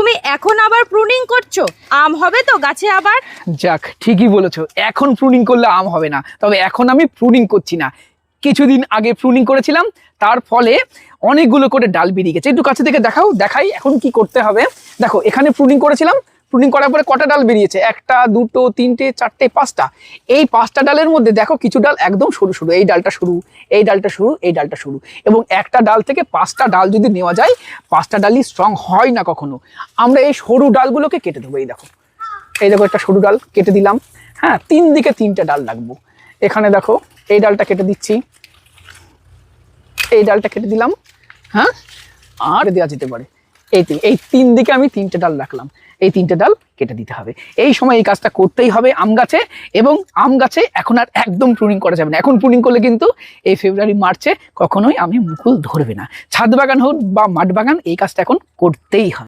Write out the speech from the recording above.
তুমি এখন আবার প্রুনিং করছ? আম হবে তো গাছে আবার? যাক, ঠিকই বলেছ। এখন প্রুনিং করলে আম হবে না। তবে এখন আমি প্রুনিং করছি না। কিছুদিন আগে প্রুনিং করেছিলাম, তার ফলে অনেকগুলো করে ডাল বেরিয়ে গেছে। একটু কাছে থেকে দেখাও, দেখাই এখন কি করতে হবে। দেখো, এখানে প্রুনিং করেছিলাম প্রুনিং করার পরে কটা ডাল বেরিয়েছে? একটা, দুটো, তিনটে, চারটে, পাঁচটা। এই পাঁচটা ডালের মধ্যে দেখো কিছু ডাল একদম সরু সরু। এই ডালটা সরু, এই ডালটা সরু, এই ডালটা সরু। এবং একটা ডাল থেকে পাঁচটা ডাল যদি নেওয়া যায়, পাঁচটা ডালই স্ট্রং হয় না কখনো। আমরা এই সরু ডালগুলোকে কেটে দেবো, এই দেখো। এই দেখো একটা সরু ডাল কেটে দিলাম। হ্যাঁ তিন দিকে তিনটে ডাল রাখব এখানে দেখো, এই ডালটা কেটে দিচ্ছি। এই ডালটা কেটে দিলাম। হ্যাঁ আর দেওয়া যেতে পারে। এই তিন এই তিন দিকে আমি তিনটে ডাল রাখলাম। এই তিনটে ডাল কেটে দিতে হবে। এই সময় এই কাজটা করতেই হবে আম গাছে এবং আম গাছে এখন আর একদম প্রুনিং করা যাবে না। এখন প্রুনিং করলে কিন্তু এই ফেব্রুয়ারি মার্চে কখনোই আমি মুকুল ধরবে না। ছাদ বাগান হোক বা মাঠ বাগান, এই কাজটা এখন করতেই হবে।